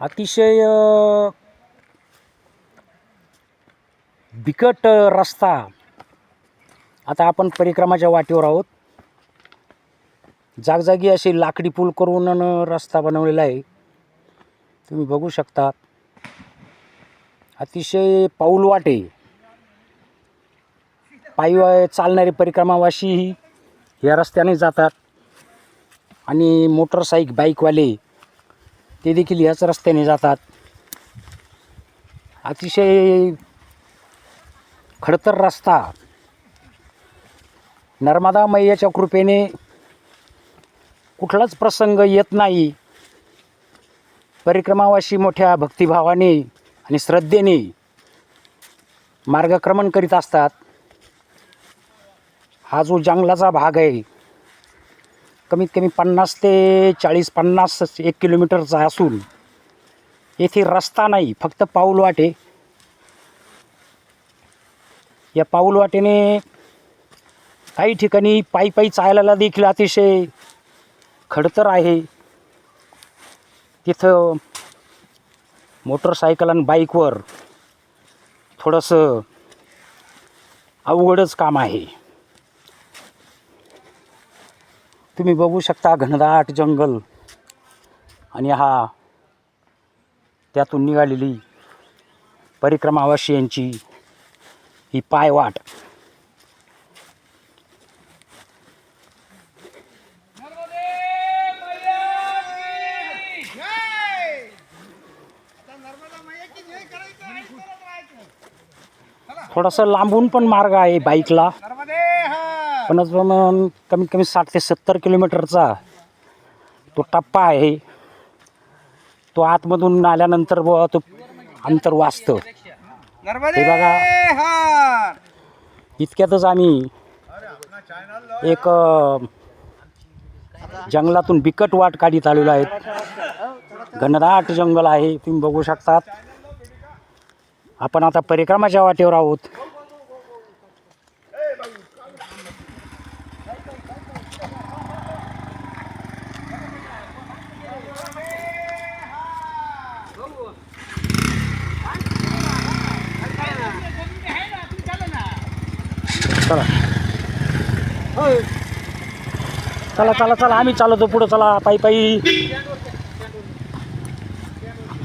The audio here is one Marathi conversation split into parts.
अतिशय बिकट रस्ता. आता आपण परिक्रमाच्या वाटेवर आहोत. जागजागी अशी लाकडी पूल करून रस्ता बनवलेला आहे. तुम्ही बघू शकता. अतिशय पाऊल वाटे. पायी चालणारे परिक्रमावासी या रस्त्याने जातात. आणि मोटरसाईक बाईकवाले ते देखील याच रस्त्याने जातात. अतिशय खडतर रस्ता. नर्मदा मैयाच्या कृपेने कुठलाच प्रसंग येत नाही. परिक्रमावाशी मोठ्या भक्तिभावाने आणि श्रद्धेने मार्गक्रमण करीत असतात. हा जो जंगलाचा भाग आहे कमीत कमी पन्नास ते चाळीस पन्नास एक किलोमीटरचा असून येथे रस्ता नाही फक्त पाऊल वाटे. या पाऊल वाटेने काही ठिकाणी पायी पायी चालायला देखील अतिशय खडतर आहे. तिथं मोटरसायकल आणि बाईकवर थोडंसं अवघडच काम आहे. तुम्ही बघू शकता घनदाट जंगल. आणि हा त्यातून निघालेली परिक्रमावासियांची ही पायवाट. थोडासा लांबून पण मार्ग आहे बाईकला. पण अजून कमीत कमी साठ ते सत्तर किलोमीटरचा तो टप्पा आहे. तो आतमधून आल्यानंतर बुवा तो अंतर वाचतं. हे बघा. इतक्यातच आम्ही एक जंगलातून बिकट वाट काढीत आलेलो आहेत. घनदाट जंगल आहे तुम्ही बघू शकतात. आपण आता परिक्रमाच्या वाटेवर आहोत. चला. चला चला चला आम्ही चालवतो पुढं चला पायी पायी.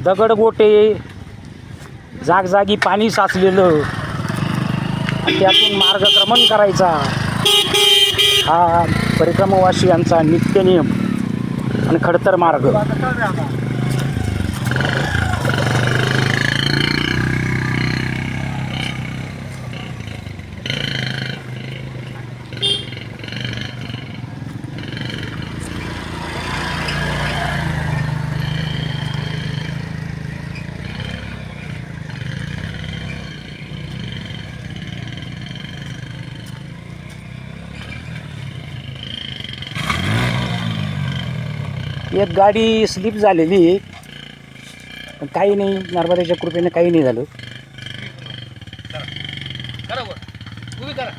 दगड गोटे जागजागी पाणी साचलेलं. आणि त्यातून मार्गक्रमण करायचा. हा परिक्रमावासियांचा नित्य नियम आणि खडतर मार्ग. एक गाडी स्लिप झालेली पण काही नाही नर्मदेच्या कृपेने काही नाही झालं. करा वर. करा.